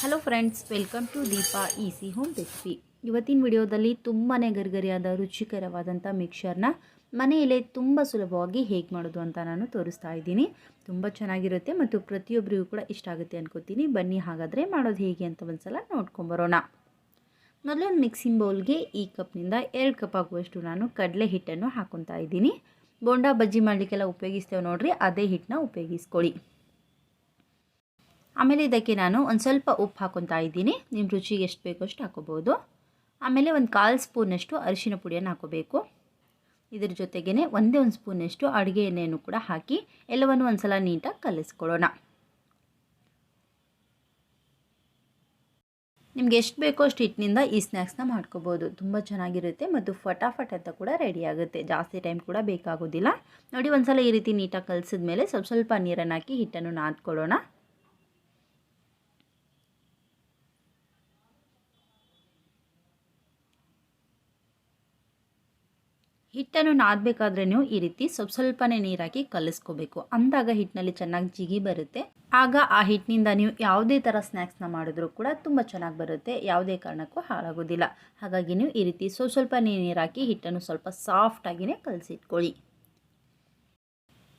Hello friends welcome to Deepa easy home recipe ಇವತ್ತಿನ ವಿಡಿಯೋದಲ್ಲಿ ತುಂಬಾ ಗರಿಗರಿಯಾದ ರುಚಿಕರವಾದಂಥ ಮಿಕ್ಸರ್ನ ಮನೆಯಲ್ಲೇ ತುಂಬ ಸುಲಭವಾಗಿ ಹೇಗೆ ಮಾಡೋದು ಅಂತ ನಾನು ತೋರಿಸ್ತಾ ಇದ್ದೀನಿ. ತುಂಬ ಚೆನ್ನಾಗಿರುತ್ತೆ ಮತ್ತು ಪ್ರತಿಯೊಬ್ಬರಿಗೂ ಕೂಡ ಇಷ್ಟ ಆಗುತ್ತೆ ಅನ್ಕೋತೀನಿ. ಬನ್ನಿ ಹಾಗಾದರೆ ಮಾಡೋದು ಹೇಗೆ ಅಂತ ಒಂದ್ಸಲ ನೋಡ್ಕೊಂಬರೋಣ ಮೊದಲೊಂದು ಮಿಕ್ಸಿಂಗ್ ಬೌಲ್ಗೆ ಈ ಕಪ್ನಿಂದ ಎರಡು ಕಪ್ ಆಗುವಷ್ಟು ನಾನು ಕಡಲೆ ಹಿಟ್ಟನ್ನು ಹಾಕೊತಾ ಇದ್ದೀನಿ. ಬೋಂಡಾ ಬಜ್ಜಿ ಮಾಡಲಿಕ್ಕೆಲ್ಲ ಉಪಯೋಗಿಸ್ತೇವೆ ನೋಡಿರಿ, ಅದೇ ಹಿಟ್ಟನ್ನ ಉಪಯೋಗಿಸ್ಕೊಳ್ಳಿ. ಆಮೇಲೆ ಇದಕ್ಕೆ ನಾನು ಒಂದು ಸ್ವಲ್ಪ ಉಪ್ಪು ಹಾಕೊತಾ ಇದ್ದೀನಿ. ನಿಮ್ಮ ರುಚಿಗೆ ಎಷ್ಟು ಬೇಕೋ ಅಷ್ಟು ಹಾಕೋಬೋದು. ಆಮೇಲೆ ಒಂದು ಕಾಲು ಸ್ಪೂನಷ್ಟು ಅರಿಶಿನ ಪುಡಿಯನ್ನು ಹಾಕೋಬೇಕು. ಇದ್ರ ಜೊತೆಗೇ ಒಂದೇ ಒಂದು ಸ್ಪೂನಷ್ಟು ಅಡುಗೆ ಎಣ್ಣೆಯನ್ನು ಕೂಡ ಹಾಕಿ ಎಲ್ಲವನ್ನು ಒಂದು ಸಲ ನೀಟಾಗಿ ಕಲಿಸ್ಕೊಳ್ಳೋಣ. ನಿಮ್ಗೆ ಎಷ್ಟು ಬೇಕೋ ಅಷ್ಟು ಹಿಟ್ಟಿನಿಂದ ಈ ಸ್ನ್ಯಾಕ್ಸ್ನ ಮಾಡ್ಕೋಬೋದು. ತುಂಬ ಚೆನ್ನಾಗಿರುತ್ತೆ ಮತ್ತು ಫಟಾಫಟ್ ಅಂತ ಕೂಡ ರೆಡಿ ಆಗುತ್ತೆ. ಜಾಸ್ತಿ ಟೈಮ್ ಕೂಡ ಬೇಕಾಗೋದಿಲ್ಲ. ನೋಡಿ ಒಂದ್ಸಲ ಈ ರೀತಿ ನೀಟಾಗಿ ಕಲಿಸಿದ ಮೇಲೆ ಸ್ವಲ್ಪ ಸ್ವಲ್ಪ ನೀರನ್ನು ಹಾಕಿ ಹಿಟ್ಟನ್ನು ನಾದ್ಕೊಳ್ಳೋಣ. ಹಿಟ್ಟನ್ನು ನಾದಬೇಕಾದ್ರೆ ನೀವು ಈ ರೀತಿ ಸ್ವಲ್ಪ ಸ್ವಲ್ಪನೇ ನೀರಾಕಿ ಕಲಿಸ್ಕೋಬೇಕು. ಅಂದಾಗ ಹಿಟ್ಟಿನಲ್ಲಿ ಚೆನ್ನಾಗಿ ಜಿಗಿ ಬರುತ್ತೆ. ಆಗ ಆ ಹಿಟ್ಟಿನಿಂದ ನೀವು ಯಾವುದೇ ಥರ ಸ್ನ್ಯಾಕ್ಸ್ನ ಮಾಡಿದ್ರೂ ಕೂಡ ತುಂಬ ಚೆನ್ನಾಗಿ ಬರುತ್ತೆ. ಯಾವುದೇ ಕಾರಣಕ್ಕೂ ಹಾಳಾಗೋದಿಲ್ಲ. ಹಾಗಾಗಿ ನೀವು ಈ ರೀತಿ ಸ್ವಲ್ಪ ಸ್ವಲ್ಪ ನೀರಾಕಿ ಹಿಟ್ಟನ್ನು ಸ್ವಲ್ಪ ಸಾಫ್ಟಾಗಿಯೇ ಕಲಸಿಟ್ಕೊಳ್ಳಿ.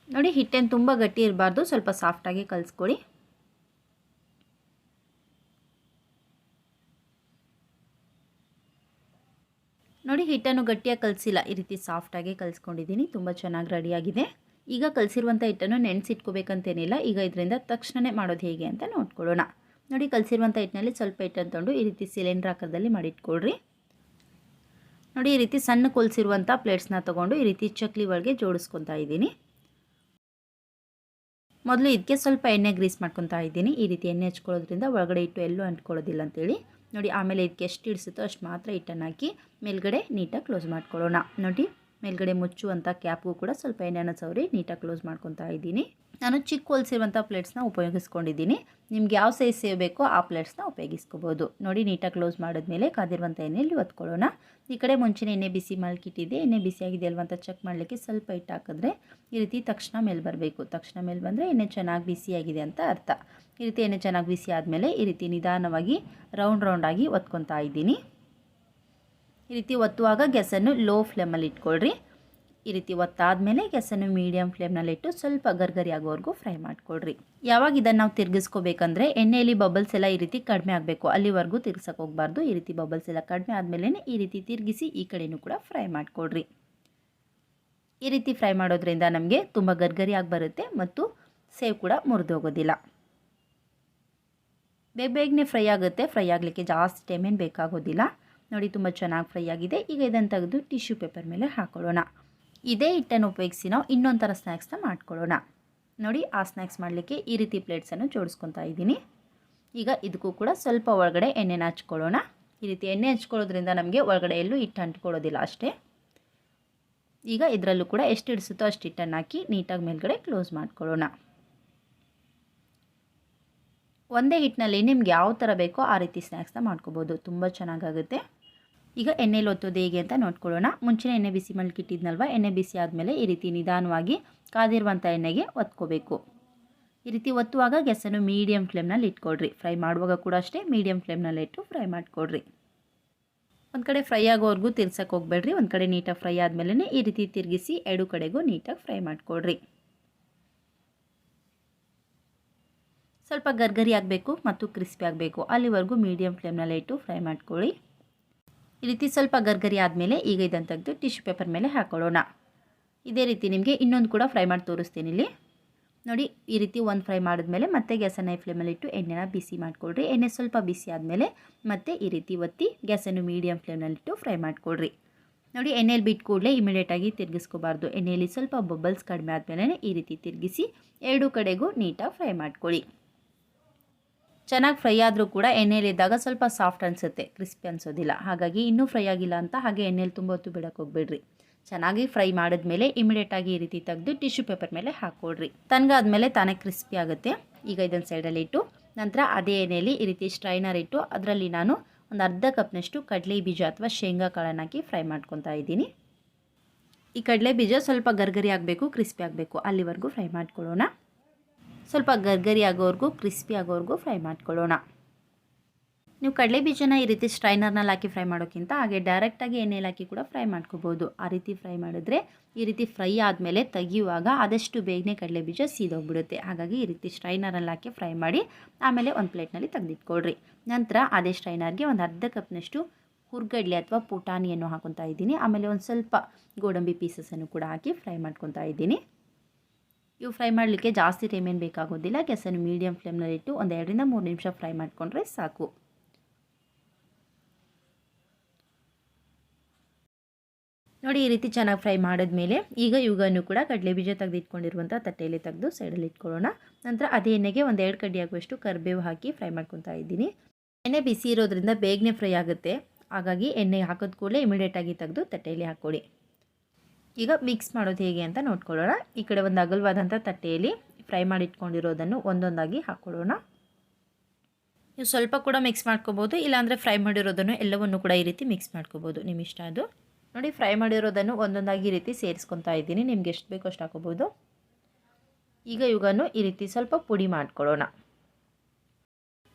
ನೋಡಿ ಹಿಟ್ಟೇನು ತುಂಬ ಗಟ್ಟಿ ಇರಬಾರ್ದು. ಸ್ವಲ್ಪ ಸಾಫ್ಟಾಗಿ ಕಲಿಸ್ಕೊಳ್ಳಿ. ನೋಡಿ, ಹಿಟ್ಟನ್ನು ಗಟ್ಟಿಯಾಗಿ ಕಲಿಸಿಲ್ಲ. ಈ ರೀತಿ ಸಾಫ್ಟಾಗಿ ಕಲಿಸ್ಕೊಂಡಿದ್ದೀನಿ. ತುಂಬ ಚೆನ್ನಾಗಿ ರೆಡಿಯಾಗಿದೆ ಈಗ ಕಲಸಿರುವಂಥ ಹಿಟ್ಟನ್ನು ನೆನೆಸಿಟ್ಕೋಬೇಕಂತೇನಿಲ್ಲ. ಈಗ ಇದರಿಂದ ತಕ್ಷಣವೇ ಮಾಡೋದು ಹೇಗೆ ಅಂತ ನೋಡ್ಕೊಳ್ಳೋಣ. ನೋಡಿ ಕಲಸಿರುವಂಥ ಹಿಟ್ಟಿನಲ್ಲಿ ಸ್ವಲ್ಪ ಹಿಟ್ಟನ್ನು ತೊಗೊಂಡು ಈ ರೀತಿ ಸಿಲಿಂಡ್ರ್ ಆಕಾರದಲ್ಲಿ ಮಾಡಿಟ್ಕೊಳ್ರಿ. ನೋಡಿ, ಈ ರೀತಿ ಸಣ್ಣ ಕೊಲ್ಸಿರುವಂಥ ಪ್ಲೇಟ್ಸ್ನ ತೊಗೊಂಡು ಈ ರೀತಿ ಚಕ್ಲಿ ಒಳಗೆ ಜೋಡಿಸ್ಕೊತಾ ಇದ್ದೀನಿ. ಮೊದಲು ಇದಕ್ಕೆ ಸ್ವಲ್ಪ ಎಣ್ಣೆ ಗ್ರೀಸ್ ಮಾಡ್ಕೊತಾ ಇದ್ದೀನಿ. ಈ ರೀತಿ ಎಣ್ಣೆ ಹಚ್ಕೊಳ್ಳೋದ್ರಿಂದ ಒಳಗಡೆ ಇಟ್ಟು ಎಲ್ಲೂ ಅಂಟ್ಕೊಳ್ಳೋದಿಲ್ಲ ಅಂತೇಳಿ. ನೋಡಿ ಆಮೇಲೆ ಇದಕ್ಕೆ ಎಷ್ಟು ಇಡಿಸುತ್ತೋ ಅಷ್ಟು ಮಾತ್ರ ಹಿಟ್ಟನ್ನು ಹಾಕಿ ಮೇಲ್ಗಡೆ ನೀಟಾಗಿ ಕ್ಲೋಸ್ ಮಾಡ್ಕೊಳ್ಳೋಣ. ನೋಡಿ ಮೇಲ್ಗಡೆ ಮುಚ್ಚುವಂಥ ಕ್ಯಾಪ್ಗೂ ಕೂಡ ಸ್ವಲ್ಪ ಎಣ್ಣೆನ ಸವರಿ ನೀಟಾಗಿ ಕ್ಲೋಸ್ ಮಾಡ್ಕೊತಾ ಇದ್ದೀನಿ. ನಾನು ಚಿಕ್ಕ ಹೋಲ್ಸಿರುವಂಥ ಪ್ಲೇಟ್ಸ್ನ ಉಪಯೋಗಿಸ್ಕೊಂಡಿದ್ದೀನಿ. ನಿಮ್ಗೆ ಯಾವ ಸೈಜ್ ಸೇವ್ ಬೇಕೋ ಆ ಪ್ಲೇಟ್ಸ್ನ ಉಪಯೋಗಿಸ್ಕೋಬೋದು. ನೋಡಿ ನೀಟಾಗಿ ಕ್ಲೋಸ್ ಮಾಡಿದ್ಮೇಲೆ ಕಾದಿರುವಂಥ ಎಣ್ಣೆಯಲ್ಲಿ ಒತ್ಕೊಳ್ಳೋಣ. ಈ ಕಡೆ ಮುಂಚೆನೇ ಎಣ್ಣೆ ಬಿಸಿ ಮಲ್ಕಿಟ್ಟಿದೆ. ಎಣ್ಣೆ ಬಿಸಿಯಾಗಿದೆ ಅಲ್ವ ಅಂತ ಚೆಕ್ ಮಾಡಲಿಕ್ಕೆ ಸ್ವಲ್ಪ ಹಿಟ್ಟು ಹಾಕಿದ್ರೆ ಈ ರೀತಿ ತಕ್ಷಣ ಮೇಲೆ ಬರಬೇಕು. ತಕ್ಷಣ ಮೇಲೆ ಬಂದರೆ ಎಣ್ಣೆ ಚೆನ್ನಾಗಿ ಬಿಸಿಯಾಗಿದೆ ಅಂತ ಅರ್ಥ. ಈ ರೀತಿ ಎಣ್ಣೆ ಚೆನ್ನಾಗಿ ಬಿಸಿ ಆದಮೇಲೆ ಈ ರೀತಿ ನಿಧಾನವಾಗಿ ರೌಂಡ್ ರೌಂಡಾಗಿ ಒತ್ಕೊತಾ ಇದ್ದೀನಿ. ಈ ರೀತಿ ಒತ್ತುವಾಗ ಗ್ಯಾಸನ್ನು ಲೋ ಫ್ಲೇಮಲ್ಲಿ ಇಟ್ಕೊಳ್ರಿ. ಈ ರೀತಿ ಒತ್ತಾದ ಮೇಲೆ ಗ್ಯಾಸನ್ನು ಮೀಡಿಯಮ್ ಫ್ಲೇಮ್ನಲ್ಲಿಟ್ಟು ಸ್ವಲ್ಪ ಗರ್ಗರಿ ಆಗೋವರೆಗೂ ಫ್ರೈ ಮಾಡ್ಕೊಳ್ರಿ. ಯಾವಾಗ ಇದನ್ನು ನಾವು ತಿರ್ಗಿಸ್ಕೋಬೇಕಂದ್ರೆ ಎಣ್ಣೆಯಲ್ಲಿ ಬಬಲ್ಸ್ ಎಲ್ಲ ಈ ರೀತಿ ಕಡಿಮೆ ಆಗಬೇಕು. ಅಲ್ಲಿವರೆಗೂ ತಿರ್ಗಿಸೋಕೆ ಹೋಗಬಾರ್ದು. ಈ ರೀತಿ ಬಬಲ್ಸ್ ಎಲ್ಲ ಕಡಿಮೆ ಆದಮೇಲೆ ಈ ರೀತಿ ತಿರುಗಿಸಿ ಈ ಕಡೆಯೂ ಕೂಡ ಫ್ರೈ ಮಾಡ್ಕೊಳ್ರಿ. ಈ ರೀತಿ ಫ್ರೈ ಮಾಡೋದ್ರಿಂದ ನಮಗೆ ತುಂಬ ಗರ್ಗರಿಯಾಗಿ ಬರುತ್ತೆ ಮತ್ತು ಸೇವ್ ಕೂಡ ಮುರಿದೋಗೋದಿಲ್ಲ ಬೇಗ ಬೇಗನೆ ಫ್ರೈ ಆಗುತ್ತೆ. ಫ್ರೈ ಆಗಲಿಕ್ಕೆ ಜಾಸ್ತಿ ಟೈಮ್ ಏನು ಬೇಕಾಗೋದಿಲ್ಲ. ನೋಡಿ, ತುಂಬ ಚೆನ್ನಾಗಿ ಫ್ರೈ ಆಗಿದೆ. ಈಗ ಇದನ್ನು ತೆಗೆದು ಟಿಶ್ಯೂ ಪೇಪರ್ ಮೇಲೆ ಹಾಕೊಳ್ಳೋಣ. ಇದೇ ಹಿಟ್ಟನ್ನು ಉಪಯೋಗಿಸಿ ನಾವು ಇನ್ನೊಂದು ಥರ ಸ್ನ್ಯಾಕ್ಸ್ನ ಮಾಡ್ಕೊಳ್ಳೋಣ. ನೋಡಿ, ಆ ಸ್ನ್ಯಾಕ್ಸ್ ಮಾಡಲಿಕ್ಕೆ ಈ ರೀತಿ ಪ್ಲೇಟ್ಸನ್ನು ಜೋಡಿಸ್ಕೊತಾ ಇದ್ದೀನಿ. ಈಗ ಇದಕ್ಕೂ ಕೂಡ ಸ್ವಲ್ಪ ಒಳಗಡೆ ಎಣ್ಣೆನ ಹಚ್ಕೊಳ್ಳೋಣ. ಈ ರೀತಿ ಎಣ್ಣೆ ಹಚ್ಕೊಳ್ಳೋದ್ರಿಂದ ನಮಗೆ ಒಳಗಡೆ ಎಲ್ಲೂ ಹಿಟ್ಟು ಅಂಟ್ಕೊಳ್ಳೋದಿಲ್ಲ ಅಷ್ಟೇ. ಈಗ ಇದರಲ್ಲೂ ಕೂಡ ಎಷ್ಟು ಹಿಡಿಸುತ್ತೋ ಅಷ್ಟು ಹಿಟ್ಟನ್ನು ಹಾಕಿ ನೀಟಾಗಿ ಮೇಲ್ಗಡೆ ಕ್ಲೋಸ್ ಮಾಡ್ಕೊಳ್ಳೋಣ. ಒಂದೇ ಹಿಟ್ಟಿನಲ್ಲಿ ನಿಮ್ಗೆ ಯಾವ ಥರ ಬೇಕೋ ಆ ರೀತಿ ಸ್ನ್ಯಾಕ್ಸ್ನ ಮಾಡ್ಕೋಬೋದು. ತುಂಬ ಚೆನ್ನಾಗಾಗುತ್ತೆ. ಈಗ ಎಣ್ಣೆಲಿ ಒತ್ತೋದು ಹೇಗೆ ಅಂತ ನೋಡ್ಕೊಳ್ಳೋಣ. ಮುಂಚೆನೇ ಎಣ್ಣೆ ಬಿಸಿ ಮಲ್ಕಿಟ್ಟಿದ್ನಲ್ವ? ಎಣ್ಣೆ ಬಿಸಿ ಆದಮೇಲೆ ಈ ರೀತಿ ನಿಧಾನವಾಗಿ ಕಾದಿರುವಂಥ ಎಣ್ಣೆಗೆ ಒತ್ಕೋಬೇಕು. ಈ ರೀತಿ ಒತ್ತುವಾಗ ಗ್ಯಾಸನ್ನು ಮೀಡಿಯಮ್ ಫ್ಲೇಮ್ನಲ್ಲಿ ಇಟ್ಕೊಳ್ರಿ. ಫ್ರೈ ಮಾಡುವಾಗ ಕೂಡ ಅಷ್ಟೇ ಮೀಡಿಯಮ್ ಫ್ಲೇಮ್ನಲ್ಲಿ ಇಟ್ಟು ಫ್ರೈ ಮಾಡಿಕೊಡ್ರಿ ಒಂದು ಕಡೆ ಫ್ರೈ ಆಗೋವರೆಗೂ ತಿರ್ಸಕ್ಕೆ ಹೋಗ್ಬೇಡ್ರಿ. ಒಂದು ಕಡೆ ನೀಟಾಗಿ ಫ್ರೈ ಆದಮೇಲೆ ಈ ರೀತಿ ತಿರುಗಿಸಿ ಎರಡು ಕಡೆಗೂ ನೀಟಾಗಿ ಫ್ರೈ ಮಾಡಿಕೊಡ್ರಿ ಸ್ವಲ್ಪ ಗರ್ಗರಿ ಆಗಬೇಕು ಮತ್ತು ಕ್ರಿಸ್ಪಿ ಆಗಬೇಕು. ಅಲ್ಲಿವರೆಗೂ ಮೀಡಿಯಮ್ ಫ್ಲೇಮ್ನಲ್ಲಿ ಇಟ್ಟು ಫ್ರೈ ಮಾಡ್ಕೊಳ್ಳಿ. ಈ ರೀತಿ ಸ್ವಲ್ಪ ಗರ್ಗರಿ ಆದಮೇಲೆ ಈಗ ಇದನ್ನು ತೆಗೆದು ಟಿಶ್ಯೂ ಪೇಪರ್ ಮೇಲೆ ಹಾಕೊಳ್ಳೋಣ. ಇದೇ ರೀತಿ ನಿಮಗೆ ಇನ್ನೊಂದು ಕೂಡ ಫ್ರೈ ಮಾಡಿ ತೋರಿಸ್ತೀನಿ ಇಲ್ಲಿ. ನೋಡಿ, ಈ ರೀತಿ ಒಂದು ಫ್ರೈ ಮಾಡಿದ್ಮೇಲೆ ಮತ್ತೆ ಗ್ಯಾಸನ್ನು ಫ್ಲೇಮಲ್ಲಿ ಇಟ್ಟು ಎಣ್ಣೆನ ಬಿಸಿ ಮಾಡಿಕೊಡ್ರಿ ಎಣ್ಣೆ ಸ್ವಲ್ಪ ಬಿಸಿ ಆದಮೇಲೆ ಮತ್ತೆ ಈ ರೀತಿ ಒತ್ತಿ ಗ್ಯಾಸನ್ನು ಮೀಡಿಯಮ್ ಫ್ಲೇಮ್ನಲ್ಲಿಟ್ಟು ಫ್ರೈ ಮಾಡಿಕೊಡ್ರಿ ನೋಡಿ, ಎಣ್ಣೆಯಲ್ಲಿ ಬಿಟ್ಟು ಕೂಡಲೇ ಇಮಿಡಿಯೇಟಾಗಿ ತಿರುಗಿಸ್ಕೋಬಾರ್ದು. ಎಣ್ಣೆಯಲ್ಲಿ ಸ್ವಲ್ಪ ಬಬಲ್ಸ್ ಕಡಿಮೆ ಆದಮೇಲೆ ಈ ರೀತಿ ತಿರುಗಿಸಿ ಎರಡೂ ಕಡೆಗೂ ನೀಟಾಗಿ ಫ್ರೈ ಮಾಡ್ಕೊಳ್ಳಿ. ಚೆನ್ನಾಗಿ ಫ್ರೈ ಆದರೂ ಕೂಡ ಎಣ್ಣೆಯಲ್ಲಿದ್ದಾಗ ಸ್ವಲ್ಪ ಸಾಫ್ಟ್ ಅನಿಸುತ್ತೆ ಕ್ರಿಸ್ಪಿ ಅನಿಸೋದಿಲ್ಲ. ಹಾಗಾಗಿ ಇನ್ನೂ ಫ್ರೈ ಆಗಿಲ್ಲ ಅಂತ ಹಾಗೆ ಎಣ್ಣೆಲಿ ತುಂಬ ಹೊತ್ತು ಬಿಡೋಕೆ ಹೋಗ್ಬೇಡ್ರಿ. ಚೆನ್ನಾಗಿ ಫ್ರೈ ಮಾಡಿದ್ಮೇಲೆ ಇಮಿಡಿಯೇಟಾಗಿ ಈ ರೀತಿ ತೆಗೆದು ಟಿಶ್ಯೂ ಪೇಪರ್ ಮೇಲೆ ಹಾಕ್ಕೊಡ್ರಿ. ತನಗಾದ್ಮೇಲೆ ತಾನೇ ಕ್ರಿಸ್ಪಿ ಆಗುತ್ತೆ. ಈಗ ಇದನ್ನು ಸೈಡಲ್ಲಿ ಇಟ್ಟು ನಂತರ ಅದೇ ಎಣ್ಣೆಯಲ್ಲಿ ಈ ರೀತಿ ಸ್ಟ್ರೈನರ್ ಇಟ್ಟು ಅದರಲ್ಲಿ ನಾನು ಒಂದು ಅರ್ಧ ಕಪ್ನಷ್ಟು ಕಡಲೆ ಬೀಜ ಅಥವಾ ಶೇಂಗಾ ಕಾಳನ್ನು ಹಾಕಿ ಫ್ರೈ ಮಾಡ್ಕೊತಾ ಇದ್ದೀನಿ. ಈ ಕಡಲೆ ಬೀಜ ಸ್ವಲ್ಪ ಗರ್ಗರಿ ಆಗಬೇಕು ಕ್ರಿಸ್ಪಿ ಆಗಬೇಕು. ಅಲ್ಲಿವರೆಗೂ ಫ್ರೈ ಮಾಡ್ಕೊಳ್ಳೋಣ. ಸ್ವಲ್ಪ ಗರ್ಗರಿ ಆಗೋವರೆಗೂ, ಕ್ರಿಸ್ಪಿ ಆಗೋವರೆಗೂ ಫ್ರೈ ಮಾಡ್ಕೊಳ್ಳೋಣ. ನೀವು ಕಡಲೆ ಬೀಜನ ಈ ರೀತಿ ಸ್ಟ್ರೈನರ್ನಲ್ಲಿ ಹಾಕಿ ಫ್ರೈ ಮಾಡೋಕ್ಕಿಂತ ಹಾಗೆ ಡೈರೆಕ್ಟಾಗಿ ಎಣ್ಣೆಲಿ ಹಾಕಿ ಕೂಡ ಫ್ರೈ ಮಾಡ್ಕೋಬೋದು. ಆ ರೀತಿ ಫ್ರೈ ಮಾಡಿದ್ರೆ ಈ ರೀತಿ ಫ್ರೈ ಆದಮೇಲೆ ತೆಗಿಯುವಾಗ ಆದಷ್ಟು ಬೇಗನೆ ಕಡಲೆ ಬೀಜ ಸೀದೋಗ್ಬಿಡುತ್ತೆ. ಹಾಗಾಗಿ ಈ ರೀತಿ ಸ್ಟ್ರೈನರಲ್ಲಿ ಹಾಕಿ ಫ್ರೈ ಮಾಡಿ ಆಮೇಲೆ ಒಂದು ಪ್ಲೇಟ್ನಲ್ಲಿ ತೆಗೆದಿಟ್ಕೊಳ್ರಿ. ನಂತರ ಅದೇ ಸ್ಟ್ರೈನರ್ಗೆ ಒಂದು ಅರ್ಧ ಕಪ್ನಷ್ಟು ಹುರ್ಗಡ್ಲೆ ಅಥವಾ ಪುಟಾಣಿಯನ್ನು ಹಾಕೊತಾ ಇದ್ದೀನಿ. ಆಮೇಲೆ ಒಂದು ಸ್ವಲ್ಪ ಗೋಡಂಬಿ ಪೀಸಸನ್ನು ಕೂಡ ಹಾಕಿ ಫ್ರೈ ಮಾಡ್ಕೊತಾ ಇದ್ದೀನಿ. ಇವು ಫ್ರೈ ಮಾಡಲಿಕ್ಕೆ ಜಾಸ್ತಿ ಟೈಮ್ ಏನು ಬೇಕಾಗೋದಿಲ್ಲ. ಗ್ಯಾಸನ್ನು ಮೀಡಿಯಮ್ ಫ್ಲೇಮ್ನಲ್ಲಿಟ್ಟು ಒಂದು ಎರಡರಿಂದ ಮೂರು ನಿಮಿಷ ಫ್ರೈ ಮಾಡಿಕೊಂಡ್ರೆ ಸಾಕು. ನೋಡಿ, ಈ ರೀತಿ ಚೆನ್ನಾಗಿ ಫ್ರೈ ಮಾಡಿದ್ಮೇಲೆ ಈಗ ಇವುಗಳನ್ನು ಕೂಡ ಕಡಲೆ ಬೀಜ ತೆಗೆದಿಟ್ಕೊಂಡಿರುವಂಥ ತಟ್ಟೆಯಲ್ಲಿ ತೆಗೆದು ಸೈಡಲ್ಲಿ ಇಟ್ಕೊಳ್ಳೋಣ. ನಂತರ ಅದೇ ಎಣ್ಣೆಗೆ ಒಂದು ಎರಡು ಕಡ್ಡಿ ಆಗುವಷ್ಟು ಕರಿಬೇವು ಹಾಕಿ ಫ್ರೈ ಮಾಡ್ಕೊತಾ ಇದ್ದೀನಿ. ಎಣ್ಣೆ ಬಿಸಿ ಇರೋದ್ರಿಂದ ಬೇಗನೆ ಫ್ರೈ ಆಗುತ್ತೆ. ಹಾಗಾಗಿ ಎಣ್ಣೆ ಹಾಕೋದು ಕೂಡಲೇ ಇಮಿಡಿಯೇಟಾಗಿ ತೆಗೆದು ತಟ್ಟೆಯಲ್ಲಿ ಹಾಕ್ಕೊಳ್ಳಿ. ಈಗ ಮಿಕ್ಸ್ ಮಾಡೋದು ಹೇಗೆ ಅಂತ ನೋಡ್ಕೊಳ್ಳೋಣ. ಈ ಕಡೆ ಒಂದು ಅಗಲವಾದಂಥ ತಟ್ಟೆಯಲ್ಲಿ ಫ್ರೈ ಮಾಡಿಟ್ಕೊಂಡಿರೋದನ್ನು ಒಂದೊಂದಾಗಿ ಹಾಕ್ಕೊಳ್ಳೋಣ. ನೀವು ಸ್ವಲ್ಪ ಕೂಡ ಮಿಕ್ಸ್ ಮಾಡ್ಕೋಬೋದು, ಇಲ್ಲಾಂದರೆ ಫ್ರೈ ಮಾಡಿರೋದನ್ನು ಎಲ್ಲವನ್ನು ಕೂಡ ಈ ರೀತಿ ಮಿಕ್ಸ್ ಮಾಡ್ಕೋಬೋದು. ನಿಮ್ಮ ಇಷ್ಟ ಅದು? ನೋಡಿ ಫ್ರೈ ಮಾಡಿರೋದನ್ನು ಒಂದೊಂದಾಗಿ ಈ ರೀತಿ ಸೇರಿಸ್ಕೊತಾ ಇದ್ದೀನಿ. ನಿಮ್ಗೆ ಎಷ್ಟು ಬೇಕೋ ಅಷ್ಟು ಹಾಕೋಬೋದು ಈಗ ಇವುಗಳನ್ನು ಈ ರೀತಿ ಸ್ವಲ್ಪ ಪುಡಿ ಮಾಡ್ಕೊಳ್ಳೋಣ.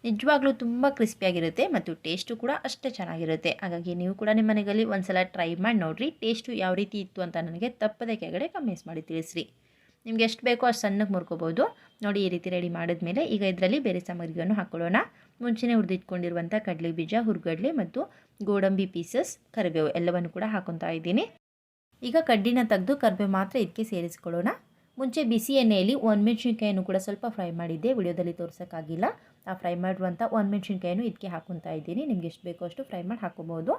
ನಿಜವಾಗ್ಲೂ ತುಂಬ ಕ್ರಿಸ್ಪಿಯಾಗಿರುತ್ತೆ ಮತ್ತು ಟೇಸ್ಟು ಕೂಡ ಅಷ್ಟೇ ಚೆನ್ನಾಗಿರುತ್ತೆ. ಹಾಗಾಗಿ ನೀವು ಕೂಡ ನಿಮ್ಮ ಮನೆಯಲ್ಲಿ ಒಂದ್ಸಲ ಟ್ರೈ ಮಾಡಿ ನೋಡಿರಿ. ಟೇಸ್ಟು ಯಾವ ರೀತಿ ಇತ್ತು ಅಂತ ನನಗೆ ತಪ್ಪದೆ ಕೆಳಗಡೆ ಕಮ್ಮಿಸ್ ಮಾಡಿ ತಿಳಿಸ್ರಿ. ನಿಮ್ಗೆ ಎಷ್ಟು ಬೇಕೋ ಅಷ್ಟು ಸಣ್ಣಗೆ ಮುರ್ಕೋಬೋದು. ನೋಡಿ, ಈ ರೀತಿ ರೆಡಿ ಮಾಡಿದ್ಮೇಲೆ ಈಗ ಇದರಲ್ಲಿ ಬೇರೆ ಸಾಮಗ್ರಿಗಳನ್ನು ಹಾಕೊಳ್ಳೋಣ. ಮುಂಚೆನೇ ಹುರಿದಿಟ್ಕೊಂಡಿರುವಂಥ ಕಡಲೆ ಬೀಜ ಹುರ್ಗಡ್ಲೆ ಮತ್ತು ಗೋಡಂಬಿ ಪೀಸಸ್ ಕರಿಬೇವು ಎಲ್ಲವನ್ನು ಕೂಡ ಹಾಕೊತಾ ಇದ್ದೀನಿ. ಈಗ ಕಡ್ಡಿನ ತೆಗೆದು ಕರಿಬೇವು ಮಾತ್ರ ಇದಕ್ಕೆ ಸೇರಿಸ್ಕೊಳ್ಳೋಣ. ಮುಂಚೆ ಬಿಸಿ ಎಣ್ಣೆಯಲ್ಲಿ ಒಣಮೆಣ್ಸಿನ್ಕಾಯನ್ನು ಕೂಡ ಸ್ವಲ್ಪ ಫ್ರೈ ಮಾಡಿದ್ದೆ. ವಿಡಿಯೋದಲ್ಲಿ ತೋರ್ಸೋಕ್ಕಾಗಿಲ್ಲ. ಆ ಫ್ರೈ ಮಾಡುವಂಥ ಒಂದು ಮೆಣಸಿನ್ಕಾಯಿನೂ ಇದಕ್ಕೆ ಹಾಕೊತಾ ಇದ್ದೀನಿ. ನಿಮ್ಗೆ ಎಷ್ಟು ಬೇಕೋ ಅಷ್ಟು ಫ್ರೈ ಮಾಡಿ ಹಾಕೋಬೋದು.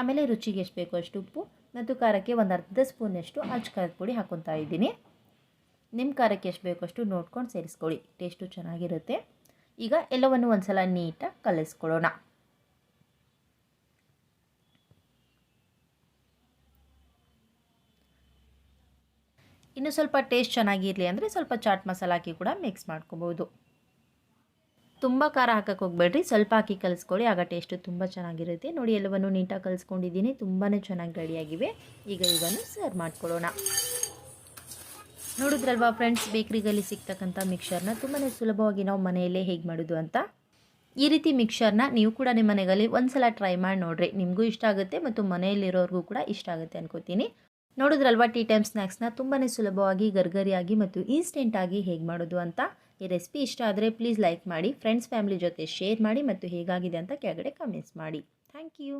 ಆಮೇಲೆ ರುಚಿಗೆ ಎಷ್ಟು ಬೇಕೋ ಅಷ್ಟು ಉಪ್ಪು ಮತ್ತು ಖಾರಕ್ಕೆ ಒಂದು ಅರ್ಧ ಸ್ಪೂನಷ್ಟು ಅಚ್ಚ ಖಾರದ ಪುಡಿ ಹಾಕೊತಾ ಇದ್ದೀನಿ. ನಿಮ್ಮ ಖಾರಕ್ಕೆ ಎಷ್ಟು ಬೇಕೋ ಅಷ್ಟು ನೋಡ್ಕೊಂಡು ಸೇರಿಸ್ಕೊಳ್ಳಿ. ಟೇಸ್ಟು ಚೆನ್ನಾಗಿರುತ್ತೆ. ಈಗ ಎಲ್ಲವನ್ನು ಒಂದು ಸಲ ನೀಟಾಗಿ ಕಲಿಸ್ಕೊಳ್ಳೋಣ. ಇನ್ನು ಸ್ವಲ್ಪ ಟೇಸ್ಟ್ ಚೆನ್ನಾಗಿರಲಿ ಅಂದರೆ ಸ್ವಲ್ಪ ಚಾಟ್ ಮಸಾಲ ಹಾಕಿ ಕೂಡ ಮಿಕ್ಸ್ ಮಾಡ್ಕೋಬೋದು. ತುಂಬ ಖಾರ ಹಾಕಕ್ಕೆ ಹೋಗ್ಬೇಡ್ರಿ. ಸ್ವಲ್ಪ ಹಾಕಿ ಕಲಿಸ್ಕೊಳ್ಳಿ. ಆಗ ಟೇಸ್ಟು ತುಂಬ ಚೆನ್ನಾಗಿರುತ್ತೆ. ನೋಡಿ, ಎಲ್ಲವನ್ನು ನೀಟಾಗಿ ಕಲಿಸ್ಕೊಂಡಿದ್ದೀನಿ. ತುಂಬಾ ಚೆನ್ನಾಗಿ ರೆಡಿಯಾಗಿವೆ ಈಗ ಇವನ್ನು ಸರ್ವ್ ಮಾಡ್ಕೊಳ್ಳೋಣ. ನೋಡಿದ್ರಲ್ವಾ ಫ್ರೆಂಡ್ಸ್ ಬೇಕ್ರಿಗಲ್ಲಿ ಸಿಗ್ತಕ್ಕಂಥ ಮಿಕ್ಸರ್ನ ತುಂಬಾ ಸುಲಭವಾಗಿ ನಾವು ಮನೆಯಲ್ಲೇ ಹೇಗೆ ಮಾಡೋದು ಅಂತ? ಈ ರೀತಿ ಮಿಕ್ಸರ್ನ ನೀವು ಕೂಡ ನಿಮ್ಮ ಮನೆಯಲ್ಲಿ ಒಂದು ಸಲ ಟ್ರೈ ಮಾಡಿ ನೋಡಿರಿ. ನಿಮಗೂ ಇಷ್ಟ ಆಗುತ್ತೆ ಮತ್ತು ಮನೆಯಲ್ಲಿರೋರಿಗೂ ಕೂಡ ಇಷ್ಟ ಆಗುತ್ತೆ ಅನ್ಕೋತೀನಿ. ನೋಡಿದ್ರಲ್ವಾ ಟೀ ಟೈಮ್ ಸ್ನ್ಯಾಕ್ಸ್ನ ತುಂಬಾ ಸುಲಭವಾಗಿ, ಗರ್ಗರಿಯಾಗಿ ಮತ್ತು ಇನ್ಸ್ಟೆಂಟಾಗಿ ಹೇಗೆ ಮಾಡೋದು ಅಂತ? ಈ ರೆಸಿಪಿ ಇಷ್ಟ ಆದರೆ ಪ್ಲೀಸ್ ಲೈಕ್ ಮಾಡಿ ಫ್ರೆಂಡ್ಸ್ ಫ್ಯಾಮಿಲಿ ಜೊತೆ ಶೇರ್ ಮಾಡಿ ಮತ್ತು ಹೇಗಾಗಿದೆ ಅಂತ ಕೆಳಗಡೆ ಕಮೆಂಟ್ಸ್ ಮಾಡಿ. Thank you